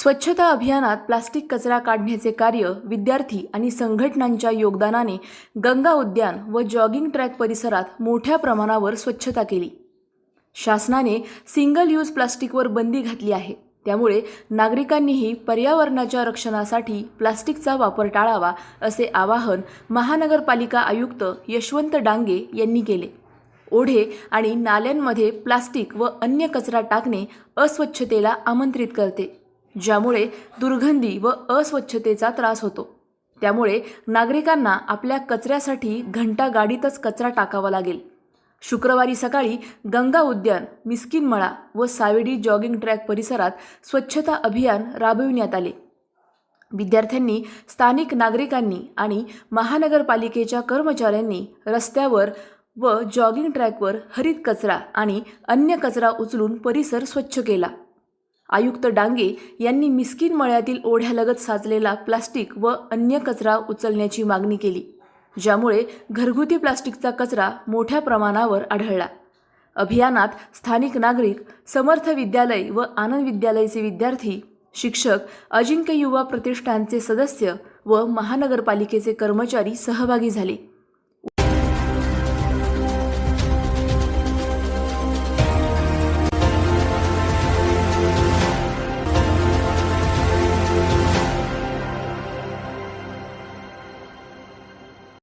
स्वच्छता अभियानात प्लास्टिक कचरा काढण्याचे कार्य विद्यार्थी आणि संघटनांच्या योगदानाने गंगा उद्यान व जॉगिंग ट्रॅक परिसरात मोठ्या प्रमाणावर स्वच्छता केली. शासनाने सिंगल यूज प्लास्टिकवर बंदी घातली आहे. त्यामुळे नागरिकांनीही पर्यावरणाच्या रक्षणासाठी प्लास्टिकचा वापर टाळावा असे आवाहन महानगरपालिका आयुक्त यशवंत डांगे यांनी केले. ओढे आणि नाल्यांमध्ये प्लास्टिक व अन्य कचरा टाकणे अस्वच्छतेला आमंत्रित करते. ज्यामुळे दुर्गंधी व अस्वच्छतेचा त्रास होतो. त्यामुळे नागरिकांना आपल्या कचऱ्यासाठी घंटा गाडीतच कचरा टाकावा लागेल. शुक्रवारी सकाळी गंगा उद्यान मिस्किनमळा व सावेडी जॉगिंग ट्रॅक परिसरात स्वच्छता अभियान राबविण्यात आले. विद्यार्थ्यांनी स्थानिक नागरिकांनी आणि महानगरपालिकेच्या कर्मचाऱ्यांनी रस्त्यावर व जॉगिंग ट्रॅकवर हरित कचरा आणि अन्य कचरा उचलून परिसर स्वच्छ केला. आयुक्त डांगे यांनी मिस्किन मळ्यातील ओढ्यालगत साचलेला प्लास्टिक व अन्य कचरा उचलण्याची मागणी केली ज्यामुळे घरगुती प्लास्टिकचा कचरा मोठ्या प्रमाणावर आढळला. अभियानात स्थानिक नागरिक समर्थ विद्यालय व आनंद विद्यालयाचे विद्यार्थी शिक्षक अजिंक्य युवा प्रतिष्ठानचे सदस्य व महानगरपालिकेचे कर्मचारी सहभागी झाले.